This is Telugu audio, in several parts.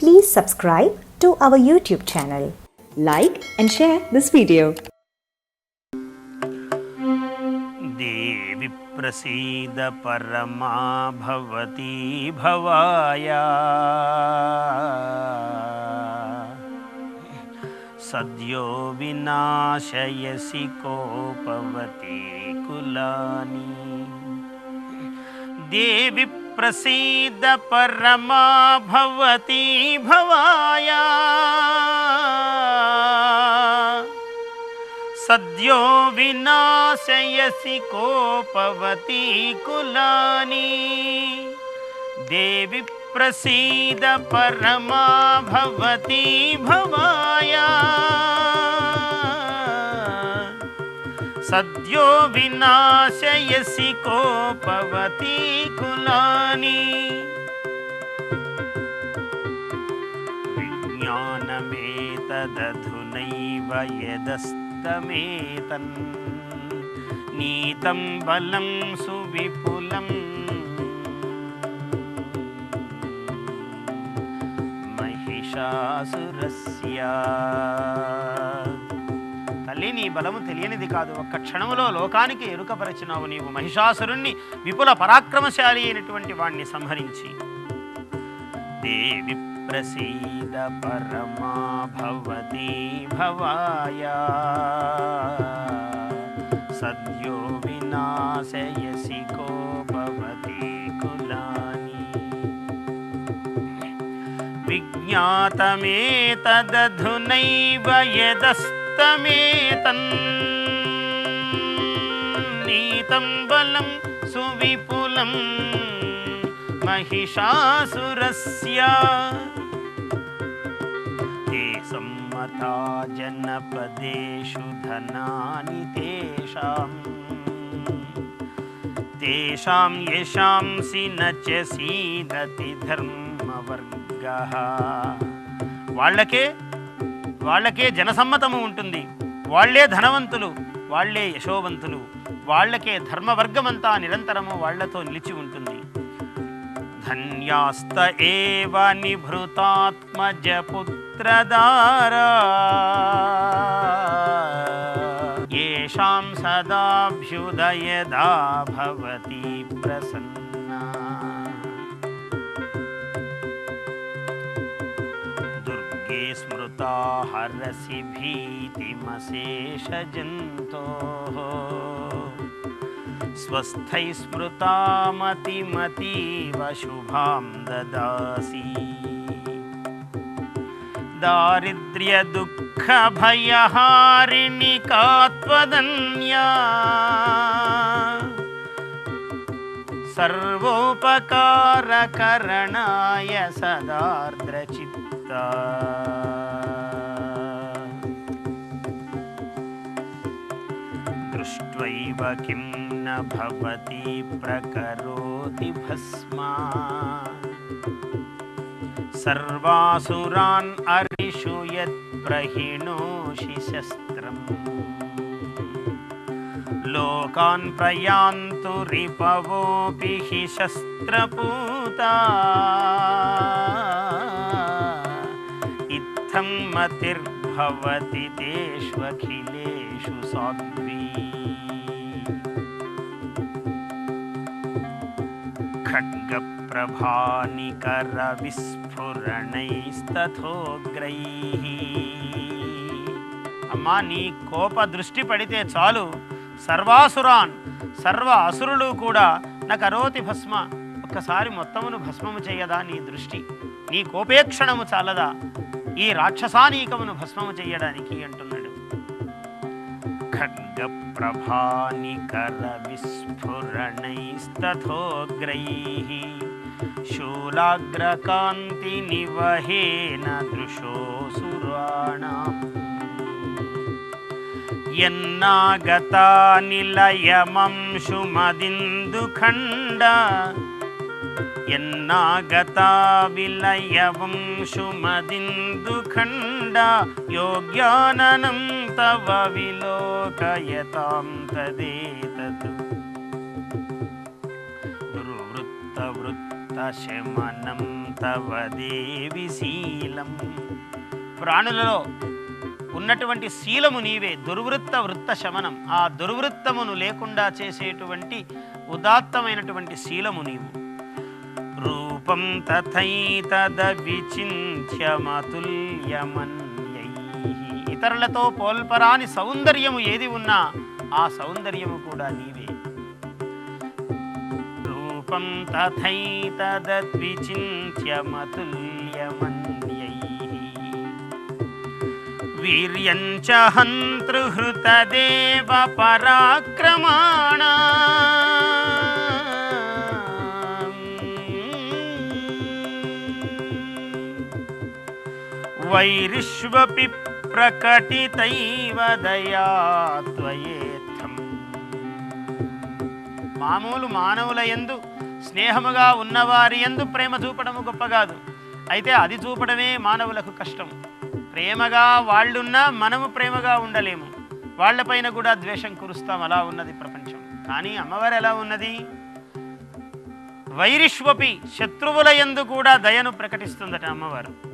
Please subscribe to our YouTube channel. Like and share this video. देवि प्रसीद परमा भवती भवाया सद्यो विनाशयसि कोपवती कुलानि देवि प्रसीद परमा भवती भवाया। सद्यो विनाशयसि कोपवती कुलानि। देवि प्रसीद परमा भवती भवाया। सद्यो विनाशयसि कोपवती कुलानि विज्ञानमेतदधुनैव यदस्तमेतन्। नीतं बलं सुविपुलम् महिषासुरस्य తల్లి నీ బలము తెలియనిది కాదు. ఒక్క క్షణములో లోకానికి ఎరుకపరచినావు నీవు. మహిషాసురుణ్ణి విపుల పరాక్రమశాలి అయినటువంటి వాణ్ణి సంహరించి. దేవి ప్రసీద పరమా భవతి భవాయ. సద్యో వినాశయసి కోపవతి కులాని. విజ్ఞాతమే తదధునైవయదస్ యదస్తమేతన్ నీతం బలం సువిపులం महिषासुरस्य ते सम्मता जनपदेषु धनानि तेषाम् तेषां यशांसि न च सीदति ధర్మవర్గः వాళ్ళకే వాళ్ళకే జనసమ్మతము ఉంటుంది. వాళ్ళే ధనవంతులు వాళ్ళే యశోవంతులు. వాళ్ళకే ధర్మవర్గమంతా నిరంతరము వాళ్ళతో నిలిచి ఉంటుంది. ధన్యాస్త ఏవ నిభృతాత్మజ పుత్రదారా సదాభ్యుదయదా భవతి. हरसि भीतिमशेषजन्तोः स्वस्थै स्मृतामतिमतीव शुभां ददासि। दारिद्र्यदुःखभयहारिणि कात्वदन्या। सर्वोपकारकरणाय सदार्द्रचित्ता दृष्ट्वैव किं न भवति प्रकरोति भस्मा सर्वासुरान् अरिषु यत्प्रहिणोषि शस्त्रम् लोकान् प्रयान्तु रिपवोऽपि हि शस्त्रपूता। इत्थं मतिर्भवति तेष्वखिलेषु साध्वी ఖడ్గప్రభానికరవిస్ఫురణైస్తథోగ్రైः. అమ్మా నీ కోప దృష్టి పడితే చాలు. సర్వాసురాన్ సర్వ అసురులు కూడా నకరోతి భస్మ. ఒక్కసారి మొత్తమును భస్మము చేయదా నీ దృష్టి? నీ కోపేక్షణము చాలదా? ఈ రాక్షసానీకమును భస్మము చేయడానికి అంటున్నాను खड्गप्रभानिकरविस्फुरणैस्तथोग्रैः शूलाग्रकान्तिनिवहेन दृशोऽसुराणाम् എന്നാഗതാ വിലയവും ശുമതിന്ദു ഖണ്ഡ విలోకయతాం തവ വിലോകയതാം തദേതതു శమనం తవ దేవి శీలం. ప్రాణులలో ఉన్నటువంటి శీలము నీవే దుర్వృత్త వృత్త శమనం ఆ దుర్వృత్తమును లేకుండా చేసేటువంటి ఉదాత్తమైనటువంటి శీలము నీవు. రూపం తథైతదవిచింత్యమతుల్యమన్యై. ఇతరులతో పోల్పరాని సౌందర్యము ఏది ఉన్నా ఆ సౌందర్యము కూడా నీవే. రూపం తథైతదద్విచింత్యమతుల్యమన్యై వీర్యం చ హంతృహృతదేవ పరాక్రమాణ. వైరిష్వపి ప్రకటితైవ దయా త్వయేత్థం. మామూలు మానవుల యందు స్నేహముగా ఉన్నవారి యందు ప్రేమ చూపడము గొప్ప కాదు అయితే అది చూపడమే మానవులకు కష్టం. ప్రేమగా వాళ్ళున్నా మనము ప్రేమగా ఉండలేము. వాళ్ళపైన కూడా ద్వేషం కురుస్తాం అలా ఉన్నది ప్రపంచం. కానీ అమ్మవారు ఎలా ఉన్నది? వైరిష్వపి శత్రువుల యందు కూడా దయను ప్రకటిస్తుందట అమ్మవారు.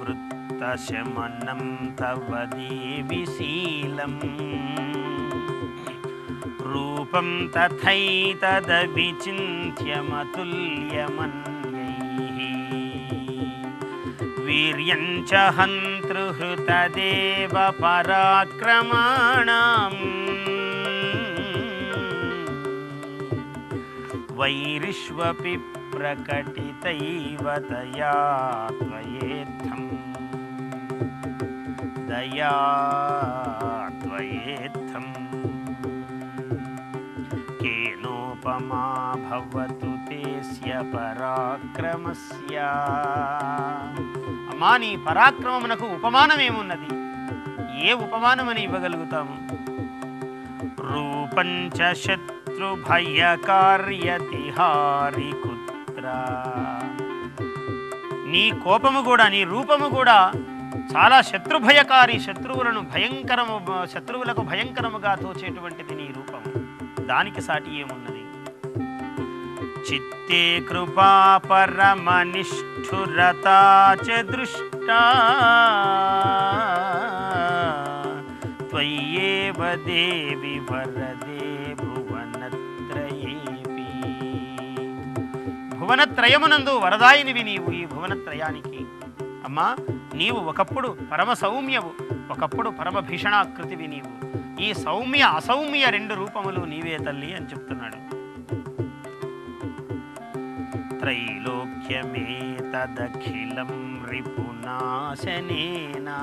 वृत्तशमन्नं तव देविशीलम् रूपं तथैतदविचिन्त्यमतुल्यमन्यैः वीर्यं च हन्तृहृतदेव पराक्रमाणाम्। वैरिष्वपि प्रकटितैव तया त्वयेत् ప్రకటితైవ దయా త్వయేత్థం దయా త్వయేత్థం పరాక్రమస్య. అమ్మా నీ పరాక్రమమునకు ఉపమానమేమున్నది? ఏ ఉపమానమని ఇవ్వగలుగుతాము? రూపంచ శత్రుభయకార్యతిహారి కుత్ర నీ కోపము కూడా నీ రూపము కూడా చాలా శత్రుభయకారి శత్రువులను భయంకరము శత్రువులకు భయంకరముగా తోచేటువంటిది నీ రూపం. దానికి సాటి ఏమున్నది? చిత్తే కృపా పరమనిష్ఠురతా చ దృష్ట. త్వయ్యేవ దేవి వరదే భువనత్రయేపి. భువనత్రయమునందు వరదాయినివి నీవు ఈ భువనత్రయానికి. అమ్మా నీవు ఒకప్పుడు పరమ సౌమ్యవు ఒకప్పుడు పరమ భీషణాకృతివి నీవు. ఈ సౌమ్య అసౌమ్య రెండు రూపములు నీవే తల్లి అని చెప్తున్నాడు. త్రైలోక్యమేతదఖిలం రిపునాశనేనా?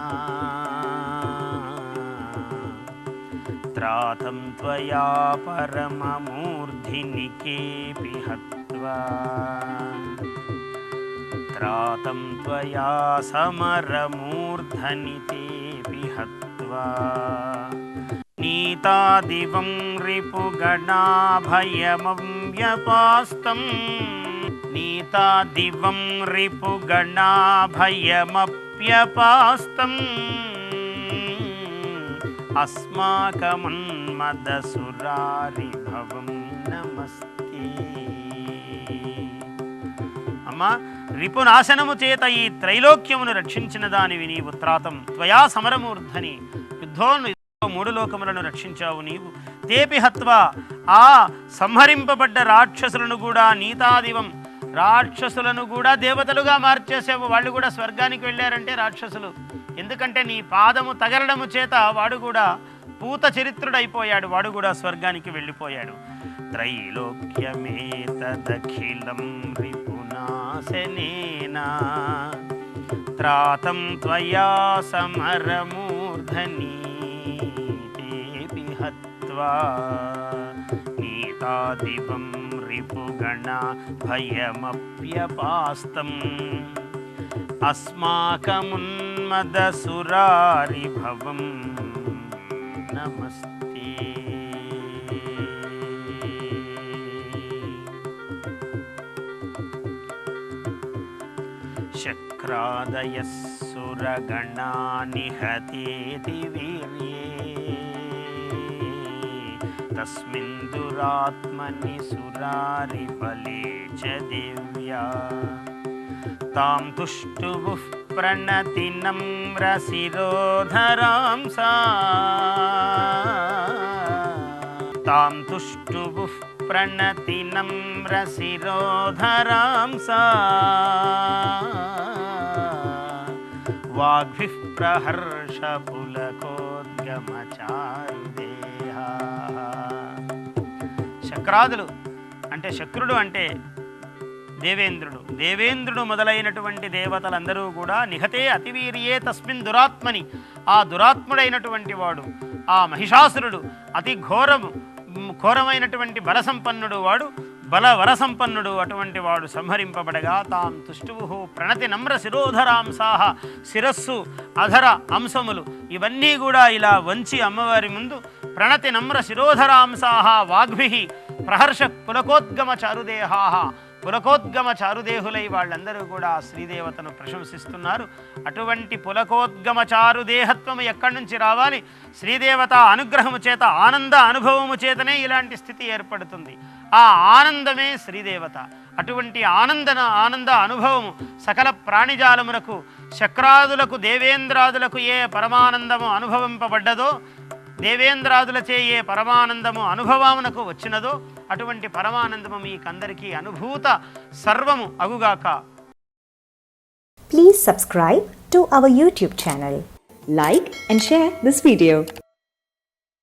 త్రాతం త్వయా పరమమూర్ధిని కేపి प्रातं त्वया समरमूर्धनि ते विहत्वा नीतादिवं रिपुगणाभयमव्यपास्तम् नीतादिवं रिपुगणाभयमप्यपास्तम् अस्माकमन्मदसुरारिभवं नमस्ते। భవం రిపునాశనము చేత ఈ త్రైలోక్యమును రక్షించిన దానివి నీ ఉత్రాతం. త్వయా సమరమూర్ధని. యుద్ధోను మూడు లోకములను రక్షించావు నీవు. తేపి హత్వ. ఆ సంహరింపబడ్డ రాక్షసులను కూడా నీతాదివం. రాక్షసులను కూడా దేవతలుగా మార్చేసావు. వాళ్ళు కూడా స్వర్గానికి వెళ్ళారంటే రాక్షసులు. ఎందుకంటే నీ పాదము తగలడము చేత వాడు కూడా పూత చరిత్రుడైపోయాడు. వాడు కూడా స్వర్గానికి వెళ్ళిపోయాడు. త్రైలోక్యమేతదఖిలం तं त्वया समरमूर्धनीतेऽपि हत्वा। नीतादिपं रिपुगणा भयमप्यपास्तम् अस्माकमुन्मदसुरारिभवं। नमस्ते। दयः सुरगणानिहदे तस्मिन् दुरात्मनि सुरारिफले च दिव्या। तां तुष्टुवुः प्रणतिनम्रशिरोधरां सा। तां प्रणतिनं प्रणतिनम्रशिरोधरां सा। वाग्भिः प्रहर्षपुलकोद्गमचारुदेहा శక్రాదులు అంటే శక్రుడు అంటే దేవేంద్రుడు దేవేంద్రుడు మొదలైనటువంటి దేవతలందరూ కూడా నిహతే అతివీర్యే తస్మిన్ దురాత్మని ఆ దురాత్ముడైనటువంటి వాడు ఆ మహిషాసురుడు అతి ఘోరము మ్, ఘోరమైనటువంటి బలసంపన్నుడు వాడు బల వరసంపన్నుడు అటువంటి వాడు సంహరింపబడగా తాం తుష్టువు ప్రణతి నమ్ర శిరోధరాంసాహ శిరస్సు అధర అంశములు. ఇవన్నీ కూడా ఇలా వంచి అమ్మవారి ముందు ప్రణతి నమ్ర శిరోధరాంసాహ వాగ్భి ప్రహర్ష పులకోద్గమ చారుదేహాహ. పులకోద్గమ చారుదేహులై వాళ్ళందరూ కూడా శ్రీదేవతను ప్రశంసిస్తున్నారు. అటువంటి పులకోద్గమ చారుదేహత్వం ఎక్కడి నుంచి రావాలి? శ్రీదేవత అనుగ్రహము చేత ఆనంద అనుభవము చేతనే ఇలాంటి స్థితి ఏర్పడుతుంది. ఆ ఆనందమే శ్రీదేవత. అటువంటి ఆనందన ఆనంద అనుభవము సకల ప్రాణిజాలమునకు శక్రాదులకు దేవేంద్రాదులకు ఏ పరమానందము అనుభవింపబడ్డదో దేవేంద్రాదులచే ఏ పరమానందము అనుభవమునకు వచ్చినదో అటువంటి పరమానందము మీకందరికీ అనుభూత సర్వము అగుగాక. Please subscribe to our YouTube channel like and share this video